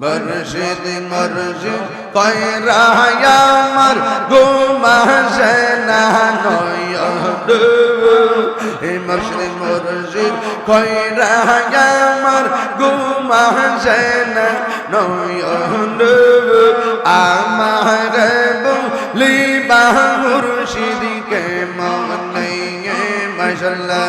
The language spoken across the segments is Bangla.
মুর্শিদ মুর্শিদ কয়রা আমার ঘুমাসে না নয়ন হে মুর্শিদ মুর্শিদ কয়রা আমার ঘুমাসে না নয়ন আমার বলিবা মুর্শিদকে মনে মশলা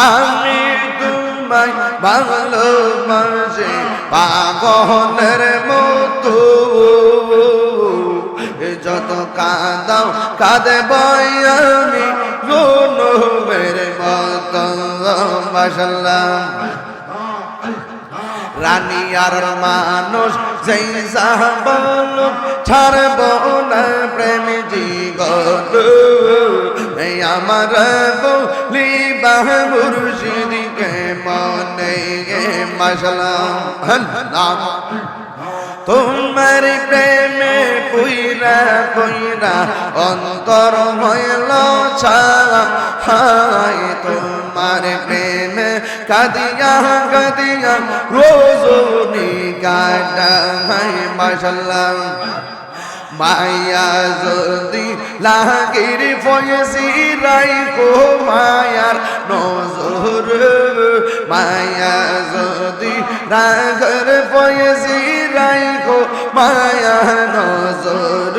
আমি তোমায় ভালোবাসি পাগলের মতো। যত কাঁদাও, কাঁদে বই আমি রোনের মতো। রানী আর মানুষ যেই বল ছাড়ব না প্রেম জীবন। আমার বলি বাহ মশলাম তোমার প্রেমে পুইরা পুইরা অন্তর হইল ছাই তোমার প্রেমে কাদিয়া কাদিয়া রোজনি কাটা হাই মাশাল্লাহ। মায়া যদি লাগির ফয়েসি রাই কো মায়ার নজর। মায়া যদি রাগর ফয়েসি রাই কো মায়া নজর।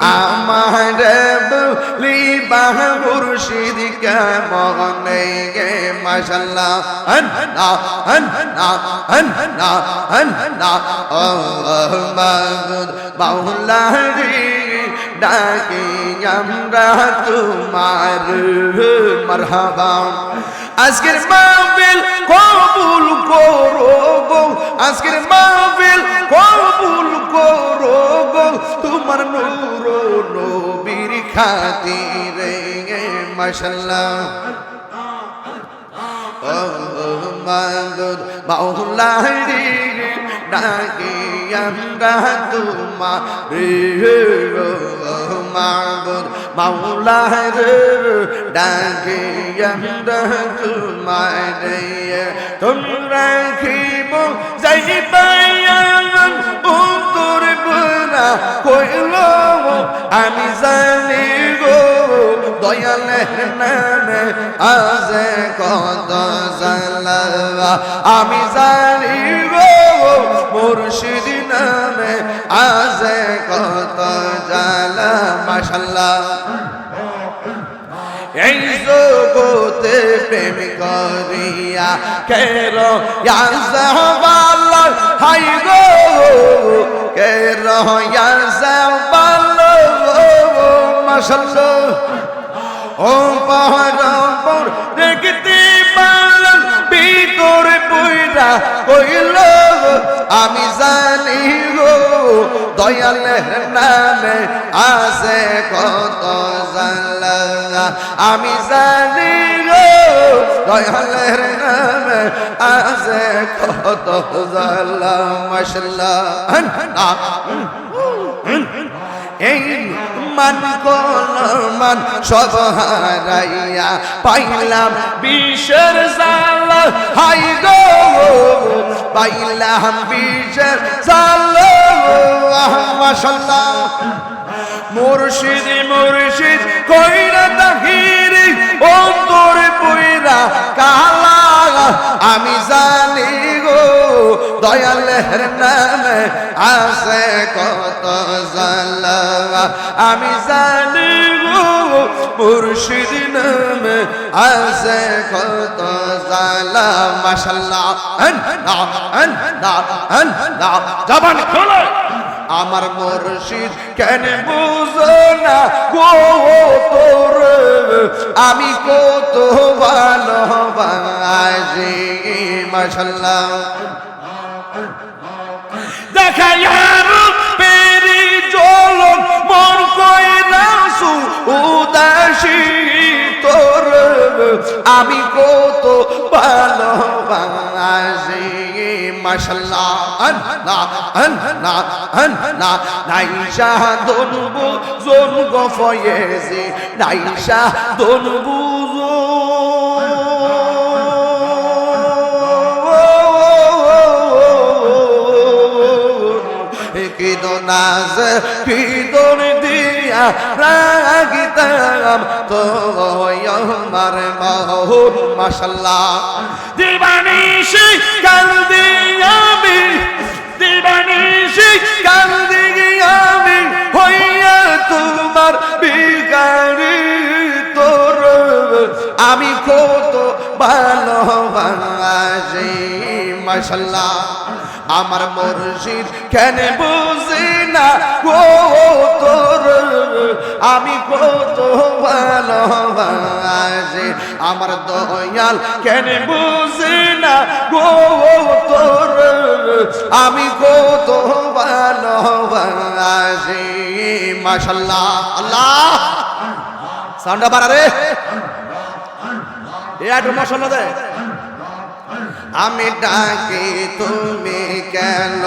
আমার বলি বাহ মুর্শিদ মনে গে? মাশাল্লাহ হন না হন না হন না হন না ও মাগুদ বাউলা রে ডাকে আমরা তোমার মারহাবা। আজকের মাহফিল কবুল করো গো আজকের মাহফিল কবুল করো নবীর খাতিরে মাশাল্লাহ। ও মাগুদ বাউলা রে ডাকে, আমরা তোমার মাগুদ বাউলা রে ডাকে, আমরা তোমার তোমরা খিব যাই পায়ান উত্তর পুরা কইল আমি জানি গো দয়ালের নামে আজে কত জালাবা আমি জানি গো, মুর্শিদ নামে আজে কত জালা মাশাল্লাহ। এই জগতে প্রেম করিয়া কের হাই গো, কের মাশাল্লাহ ও পাহাড় দেখতে পারলাম, ভিতরে পয়রা কইল, আমি জানি গো, দয়ালের নামে আছে কত জানলা। আমি জানি গো, দয়ালের নামে আছে কত জানলা, মাশাল্লাহ। এই মান মান সব হারাইয়া পাইলাম বিশ্বের জাল। হাই গো, পাইলাম বিশ্বের জাল। মাশাল্লাহ মুর্শিদ মুর্শিদ, কইরা তাহির, অন্তরে পইরা কালা। আমি জানি গো দয়ালের নামে আছে কত জালা আমি জানি মুর্শিদ নামে আছে কত জালা মাশাল্লাহ জবান খোলো। আমার মুর্শিদ কেন বুঝো না গো তোর? আমি কত ভালোবাসি, মাশাল্লাহ। দেখা পেরি জলক মন কইলা সু উদাসী তোর। আমি কত ভালোবাসি, মাশাল্লাহ, আল্লাহ আল্লাহ আল্লাহ। নাইশা দনবু জোন গফয়েছে নাইশা দনবু নাজ হৃদর দিয়া রাগিতাম তো আমার মহুর মাসাল্লাহ দিবানিশি কাল দিয়ামি দিবানিশি কাল দিয়ামি হইয়া তোমার বিকারি তোর। আমি কত ভালোবাসি মাসাল্লাহ আমার মুর্শিদ কেন বুঝি না? গো তোর, আমি কত ভালোবাসি। আমার দয়াল কেন বুঝি না? গো তোর, আমি কত ভালোবাসি। মাশাল্লাহ আল্লাহ। সাউন্ডটা বাড়া রে। এ একটু মশলা দে। আমি ডাকি, তুমি কেন?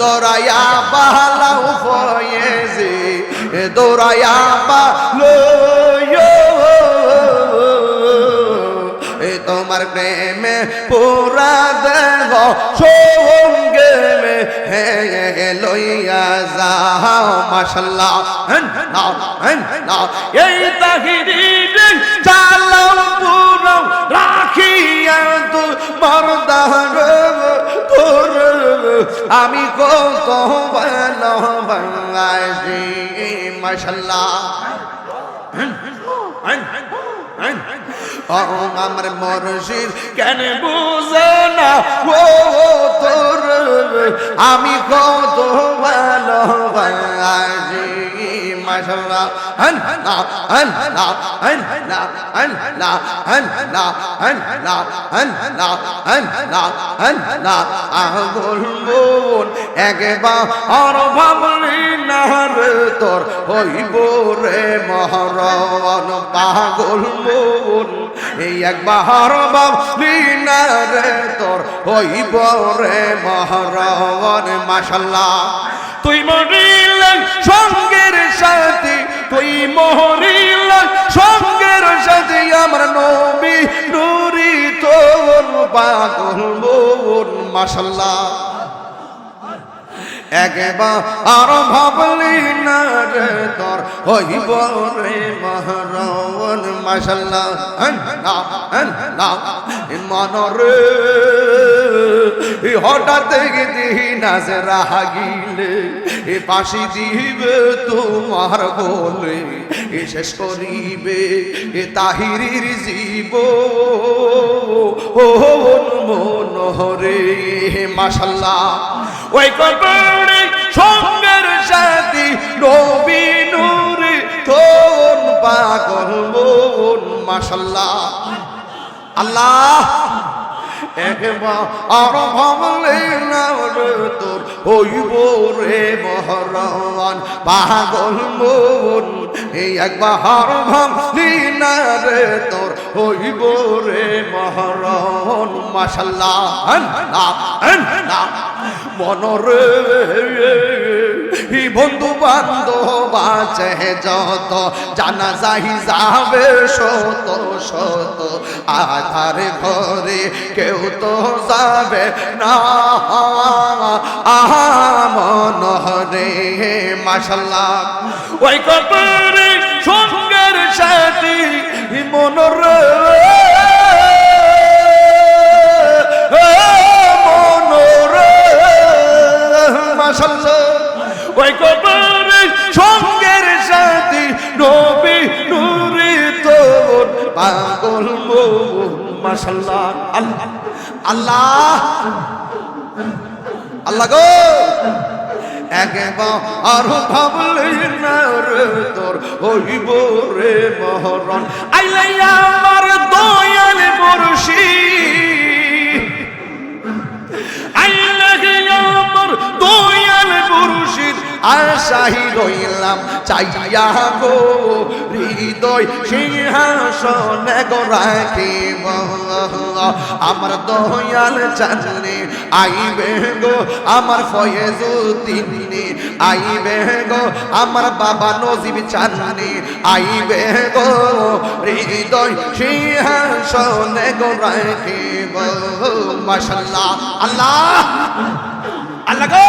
দৌড়াইয়া পালাও ফয়েজি, দৌড়াইয়া পালো তোমার প্রেমে পুরা দেহ সঙ্গে মে হে লইয়া হেন, নাও এই তাহিরি চালাও পুরো তো মরদার তোর আমি কত ভালোবাসি মাশাল্লাহ ও আমার মরশির কেন বুঝে না? ও তোর, আমি কত ভালোবাসি। মাশাল্লাহ আগুন তোর হইব রে মহরণ পাগল মন। এই একবার ভাবলি তোর হইব রে মহরণ মাসাল্লাহ তুই মরিলেন সঙ্গ সাথে তুই মরিল সঙ্গের সাথে আমার নবী নুরি তোর পাগল মন মাশাল্লাহ। একবার আর ভাবলি না রে তোর হইব রে মন রে হঠাৎ দিন আছে রাগিলে, এ পাশি দিবে তোমার বলে, এ শেষ করিবে এ তাহিরির জীব। ও মন রে মাশাল্লাহ। ওই কবরে সঙ্গের সাথী নবী নূরে তোর পাগল মন, মাশাল্লাহ। আল্লাহ একবার আর ভাবলে না রে তোর হইব রে মহারান পাগল মন। এই একবার হার ভাবলি না রে তোর হইব রে মহরণ। না মনরে বন্ধু বান্ধব আছে যত, জানা যাই যাবে শত শত আধার ঘরে কেউ তো যাবে না। আহা মনরে মাশাল্লাহ। ওই কবরে সঙ্গের সাথী মনরে মনরে মাশাল্লাহ ওই কবরে সঙ্গের সাথী নবী নুরি তোর পাগল মাশাল্লাহ। আল্লাহ আল্লাহ। আল্লাহ গো। একবার ভাবলি না রে তোর হইব রে মহরণ। আইলে আমার দয়াল বর্ষি বর্ষির আশাহি রইলাম, চাইয়া গো হৃদয় সিংহাসন গো রাখিব। আমার দয়াল জানলে আইবে গো, আমার ফয়েজুদ্দিনে আইবে গো, আমার বাবা নজিব চাননে আইবে গো, হৃদয় সিংহাসন গো রাখিব। মাশাল্লাহ আল্লাহ আল্লাহ গো!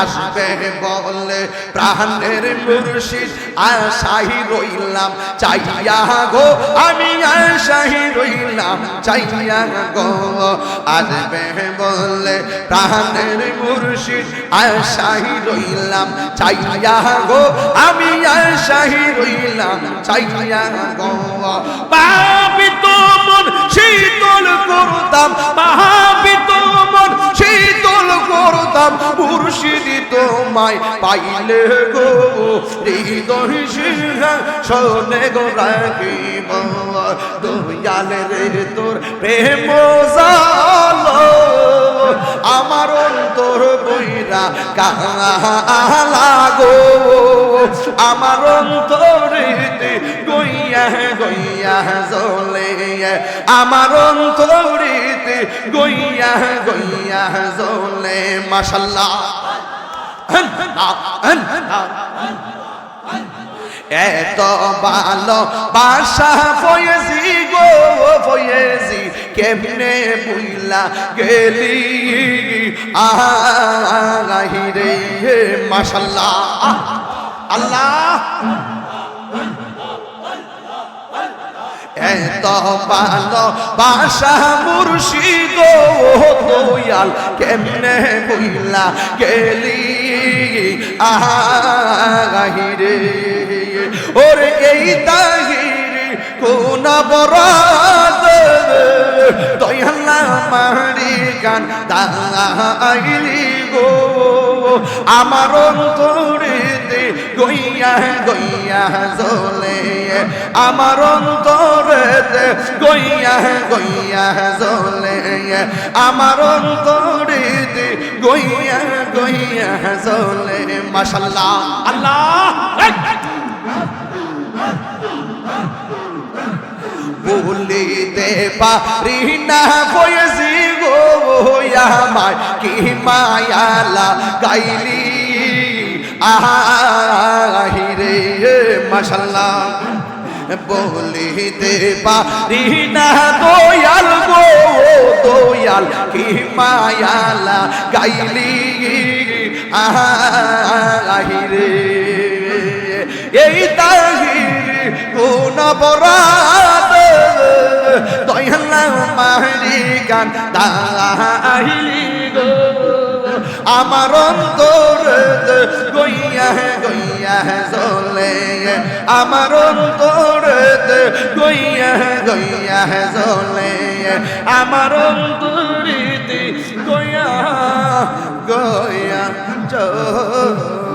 আসবে বলে প্রাণের মুর্শিদ আশাই রইলাম চাইয়া গো, আমি আশাই রইলাম চাইয়া গো। আসবে বলে প্রাণের মুর্শিদ আশাই রইলাম চাইয়া গো, আমি আশাই রইলাম চাইয়া গো। পাপি তোমন শীতল করতাম পাপি তোমন শীতল করতাম, মুর্শিদি তোমায় পাইলে গো, হৃদয় শোনে গো, রাখিব দয়াল রে তোর প্রেম আমার অন্তর বইরা কালা গো, আমার অন্তরেতে আমার অন্তরেতে গইয়া গইয়া জলে মাশাল্লাহ। এত ভালো বাসা ফয়েছি গো ফয়েছি কেমনে বুইলা গেলি? আহিরে মাশাল্লাহ। আল্লাহ। এত ভালো বাসা মুর্শিদ দয়াল কেমনে বইলা গেলি আহিরে ওর এই তাহিরি কোন বরাদ দয়াল্লা মারি গান দাইলি গো আমার অন্তরেতে গইয়া গইয়া জলে আমার অন্তরেতে গইয়া গইয়া জলে আমার অন্তরেতে গইয়া গইয়া জলে মাশাল্লাহ আল্লাহ! বলিতে পারি না বয়সি গো, আমায় কি মায়ালা গাইলি আহিরে মাশাল্লাহ। বলিতে পারি না দয়াল গো, দয়াল কি মায়ালা গাইলি আহিরে এই তাহির কোন বরাদ মারি গান দাহিলি গো। আমার অন্তর গইয়া গইয়া জলে আমার অন্তর গইয়া গইয়া জলে আমার অন্তরিতে গইয়া গইয়া জলে